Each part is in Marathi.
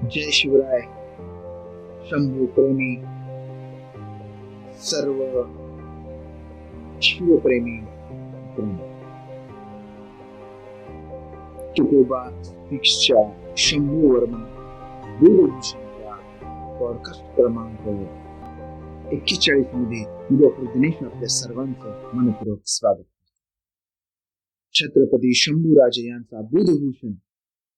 जय शिवराय शंभू प्रेमी सर्व शिवप्रेमी तुकोबा फिक्सच्या शंभू वर्मा दूरदर्शनच्या पॉडकास्ट क्रमांक एक्केचाळीसमध्ये डॉक्टर दिनेश आपल्या सर्वांचं मनपूर्वक स्वागत करतो. छत्रपती शंभूराजे यांचा बुधभूषण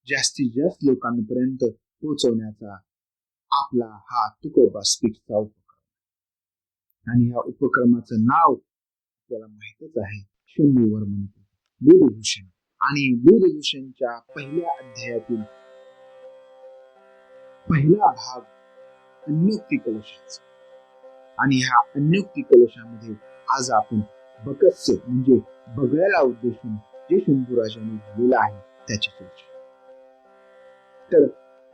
जास्तीत जास्त लोकांपर्यंत पोचवण्याचा आपला हा तुकोबा स्पीकचा उपक्रम आणि या उपक्रमाचं नाव आपल्याला माहितच आहे शंभूवर म्हणतो. दूरभूषण आणि बुधभूषणच्या पहिल्या अध्यायातील पहिला भाग अन्योक्ती कलशाचा. आणि ह्या अन्योक्ती कलशामध्ये आज आपण बकस्य म्हणजे बगळ्याला उद्देशून जे शंभूराजांनी लिहिलेलं आहे त्याची चर्चा तर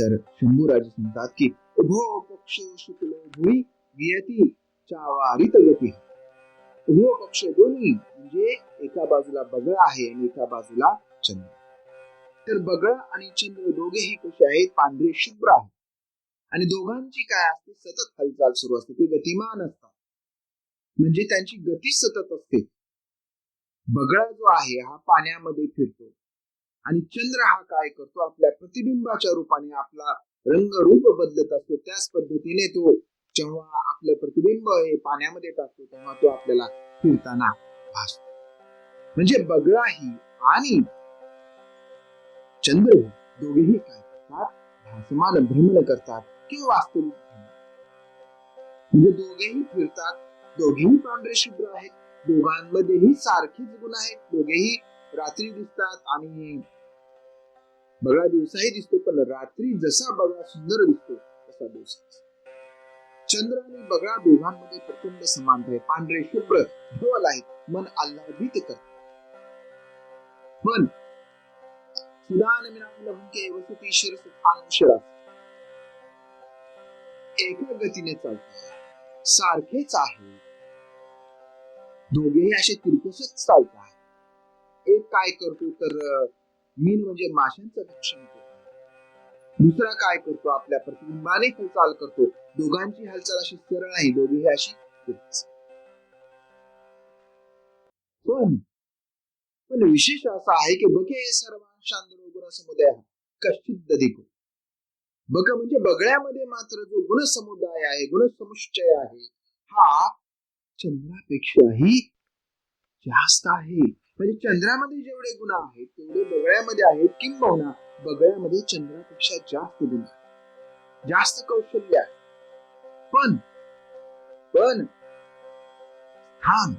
तर शंभूराजे सांगतात की उभो पक्ष शुक्ल भुई वियती चावारित गती. उभो पक्ष दोन्ही म्हणजे एका बाजूला बगळ आहे आणि एका बाजूला चंद्र. तर बगळ आणि चंद्र दोघेही कसे आहेत? पांढरे शुभ्र आहेत. आणि दोघांची काय असते? सतत हालचाल सुरू असते. ते गतिमान असतात. म्हणजे त्यांची गती सतत असते. बगळा जो आहे हा पाण्यामध्ये फिरतो. आणि चंद्र हा काय करतो? आपल्या प्रतिबिंबाच्या रूपाने आपला रंग रूप बदलत असतो. त्याच पद्धतीने तो जेव्हा आपलं प्रतिबिंब हे पाण्यामध्ये टाकतो तेव्हा तो आपल्याला फिरताना भासतो. म्हणजे बगळाही आणि चंद्र दोघेही काय करतात? भासमान भ्रमण करतात किंवा वास्तविक म्हणजे दोघेही फिरतात दोघेही पांढरे शुभ्र आहेत दोघांमध्येही सारखीच गुण आहेत दोघेही रात्री दिसतात आणि बगळा दिवसाही दिसतो पण रात्री जसा बगळा सुंदर दिसतो तसा दिवसा चंद्र आणि बगळा दोघांमध्ये प्रचंड समानता आहे. पांढरे शुभ्र धवल आहेत मन आल्हादित करत पण सुदान एका गतीने चालतात सारखेच आहे. दोघेही असे तिरकसच चालतात. एक काय करतो तर मीन म्हणजे माशांचं भक्षण करतो. दुसरा काय करतो? आपल्या प्रतिबिंबाने हालचाल करतो. दोघांची हालचाल अशी सरळ आहे. दोघेही अशी पण पण विशेष असं आहे की बघे सर्वांशांदरो गुण समुदाय कश्चित अधिको बघ म्हणजे बगळ्यामध्ये मात्र जो गुणसमुदाय आहे गुण समुच्चय आहे हा चंद्रापेक्षाही जास्त आहे. म्हणजे चंद्रामध्ये जेवढे गुण आहेत तेवढे बगळ्यामध्ये आहेत किंबहुना बगळ्यामध्ये चंद्रापेक्षा जास्त गुण जास्त कौशल्य आहे. पण पण स्थान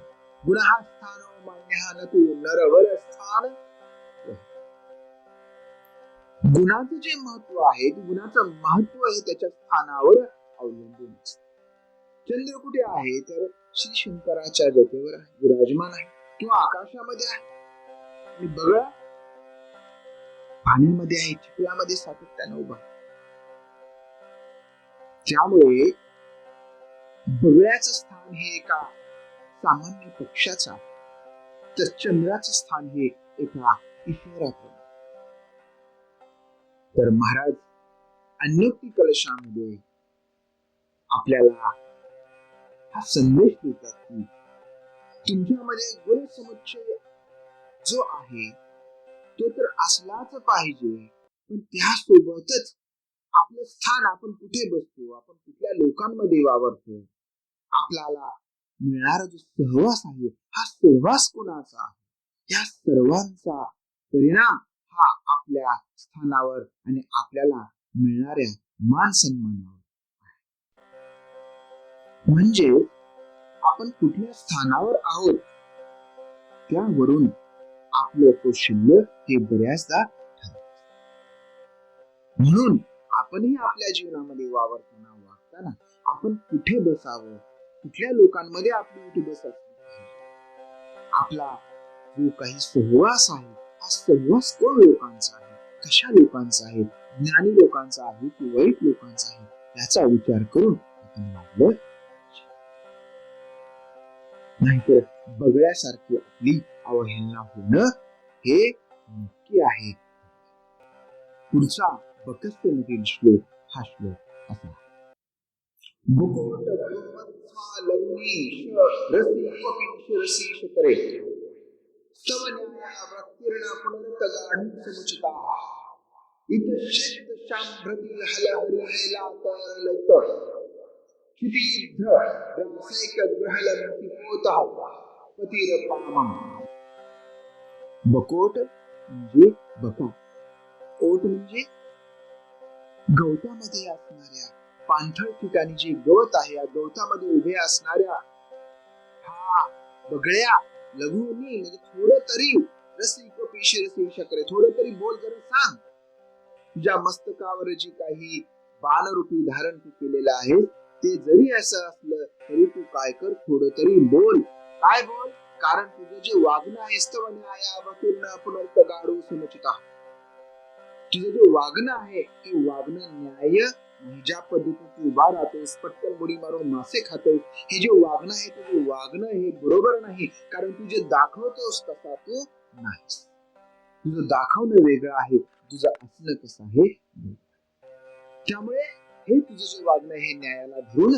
गुण हा स्थान मान्य हा तू नरवर स्थान गुणाचं जे महत्त्व आहे गुणाचं महत्त्व हे त्याच्या स्थानावर अवलंबून असत. चंद्र कुठे आहे? तर श्री शंकराच्या जटेवर विराजमान आहे. किंवा आकाशामध्ये आहे. आणि बगळा पाण्यामध्ये आहे चिखलामध्ये सातत्यानं उभा आहे. त्यामुळे बगळ्याचं स्थान हे एका सामान्य पक्षाचा तर चंद्राचं स्थान हे एका ईश्वराचं तर महाराज अन्योक्ती कलशामध्ये आपल्याला हा संदेश देतात की तुमच्यामध्ये गुणसमुच्चय जो आहे तो तर असलाच पाहिजे. पण त्यासोबतच आपलं स्थान आपण कुठे बसतो? आपण कुठल्या लोकांमध्ये वावरतो? आपल्याला मिळणारा जो सहवास आहे हा सहवास कोणाचा आहे? या सर्वांचा परिणाम हा आपल्या स्थानावर आणि आपल्याला मिळणाऱ्या मान सन्मानावर म्हणजे आपण कुठल्या स्थानावर आहोत? त्यावरून आपलं कौशल्य हे बऱ्याचदा म्हणून आपणही आपल्या जीवनामध्ये वावरताना वागताना आपण कुठे बसावं? कुठल्या लोकांमध्ये आपली उठी बस आपला जो काही सहवास आहे हा सहवास कोण लोकांचा आहे? कशा लोकांचा आहे? ज्ञानी लोकांचा आहे की वाईट लोकांचा आहे? याचा विचार करून आपण वागलं नाहीतर बगळ्यासारखी आपली अवहेलना होणं हे नक्की आहे. पुढचा बकस्तेमधील श्लोक हा श्लोक असा. मुकुट भगवत्वा लवणी रसी कपी रसी बकोट म्हणजे बका. ओट म्हणजे गवतामध्ये असणाऱ्या. पांढर ठिकाणी जे गवत आहे या गवतामध्ये उभे असणाऱ्या हा बगळ्या लघुनी म्हणजे थोडं तरी रसी कपिशी रसी शकरे थोडं तरी बोल जरा सांग. तुझ्या मस्तकावर जी काही बाणरूपी धारण तू केलेलं आहे ते जरी असं असलं तरी तू काय कर थोडं तरी बोल. काय बोल? कारण तुझं जे वागणं आहे स्तव पुनर्त गाडू समुचिता तुझं जे वागणं आहे ते वागणं न्याय ज्या पद्धतीने तू उभा राहतोस पटकन बुडी मारून मासे खातोस हे जे वागणं आहे तुझं वागणं हे बरोबर नाही कारण तू जे दाखवतोस तसा तू नाहीस. तुझं दाखवणं वेगळं आहे तुझं असणं कसं आहे. त्यामुळे हे तुझं जे वागणं हे न्यायाला धरून.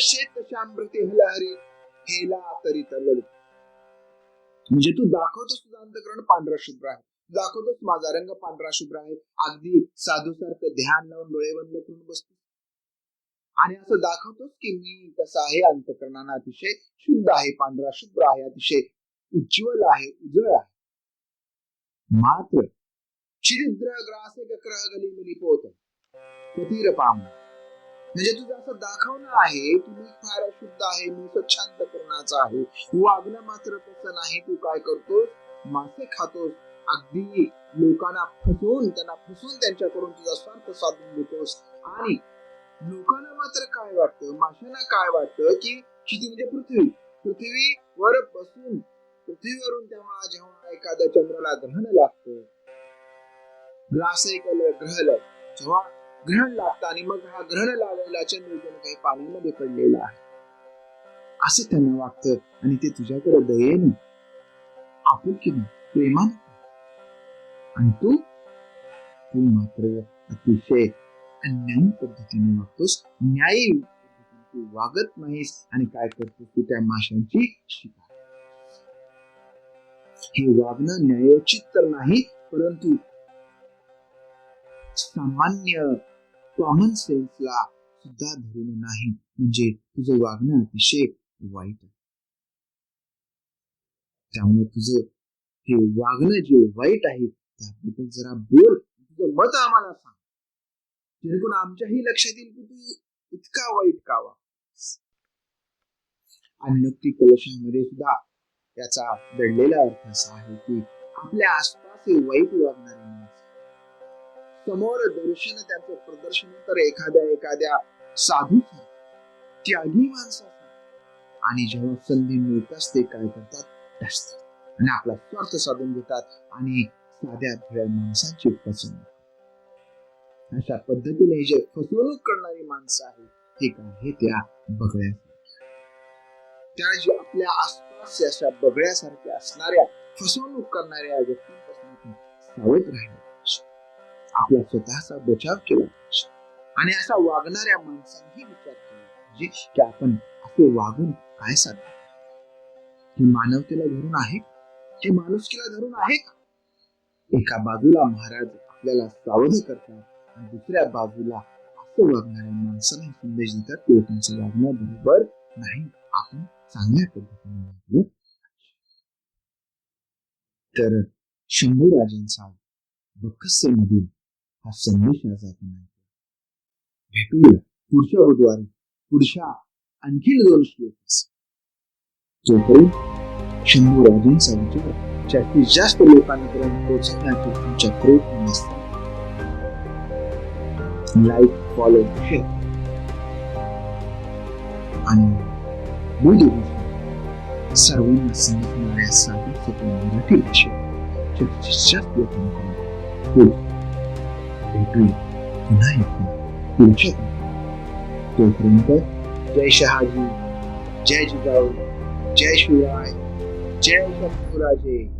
शेत हलहरी हेला तरी तलल म्हणजे तू दाखवतोस तुझं अंतकरण पांढरा शुभ्र आहे. दाखवतोस माझा रंग पांढरा शुभ्र आहे. अगदी साधूसारखं ध्यान लावून डोळे बंद करून बसतो आणि असं दाखवतोस की मी कसं आहे अंतकरणानं अतिशय शुद्ध आहे पांढरा शुभ्र आहे अतिशय उज्ज्वल आहे उजळ आहे. मात्र छिद्र ग्रास ग्रह गली मिली पोहोचत पतीर पाम म्हणजे तुझं असं दाखवणं आहे की मी फार अशुद्ध आहे मी स्वच्छांत करण्याचा आहे. वागणं मात्र तसं नाही तू काय करतोस? मासे खातोस. अगदी लोकांना फसवून त्यांना फसवून त्यांच्याकडून तुझा स्वार्थ साधून घेतोस. आणि लोकांना मात्र काय वाटतं? माशांना काय वाटतं की किती म्हणजे पृथ्वी? पृथ्वीवर बसून पृथ्वीवरून तेव्हा जेव्हा एखाद्या चंद्राला ग्रहण लागतं ग्रास ग्रहण जेव्हा ग्रहण लागतं आणि मग हा ग्रहण लागलेला चंद्र काही पाण्यामध्ये पडलेला आहे. असं त्यांना वागतं आणि ते तुझ्याकडे दयेने आपुलकीने प्रेमाने आणि तू? तू मात्र अतिशय अन्यायी पद्धतीने वागतोस न्यायी पद्धतीने तू वागत नाहीस आणि काय करतोस तू त्या माशांची शिकार. हे वागणं न्यायोचित तर नाही परंतु सामान्य कॉमन सेन्सला सुद्धा धरून नाही. म्हणजे तुझं वागणं अतिशय वाईट आहे. त्यामुळे तुझं हे वागणं जे वाईट आहे त्याबद्दल जरा बोल. तुझं मत आम्हाला सांग. जेणेकरून आमच्याही लक्षात येईल की तू इतका वाईट का वा नक्की कलशामध्ये सुद्धा याचा दडलेला अर्थ असा आहे की आपल्या आसपास हे वाईट वागणारे समोर दर्शन त्यांचं प्रदर्शन तर एखाद्या एखाद्या साधू त्यागी माणसाचा आणि जेव्हा संधी मिळताच ते काय करतात? ढसतात आणि आपला स्वार्थ साधून घेतात आणि साध्या भल्या माणसांची फसवणूक अशा पद्धतीने जे फसवणूक करणारी माणसं आहेत ते काय हे त्या बगळ्या त्या जे आपल्या आसपास अशा बगळ्यासारख्या असणाऱ्या फसवणूक करणाऱ्या व्यक्तींपासून सावध राहिल्या आपला स्वतःचा बचाव केला पाहिजे. आणि असा वागणाऱ्या माणसांनी विचार केला पाहिजे की आपण असे वागून काय साध्य हे मानवतेला धरून आहे हे माणुसकीला धरून आहे का? एका बाजूला महाराज आपल्याला सावध करतात आणि दुसऱ्या बाजूला असं वागणाऱ्या माणसांना संदेश देतात ते त्यांचं वागणं बरोबर नाही. आपण चांगल्या पद्धतीने वागलं तर शंभू राजांचा बक्कस्य मधील संदेश आज आपण भेटूया पुढच्या बुधवारी पुढच्या आणखीन दोन श्लोक जोपर्यंत शंभू राजांचा विचार जास्तीत जास्त लोकांपर्यंत पोहोचवण्याचे तुमच्या प्रयत्न असतात लाईक फॉलो शेअर आणि बुद्धिभूषण सर्वांना समजणाऱ्या साधी सोपी मराठी भाषेत जास्तीत जास्त लोकांपर्यंत हो भेटूया पुन्हा एकदा पुढच्या भागात. तोपर्यंत जय शहाजी जय जिजाऊ जय शिवराय जय शंभूराजे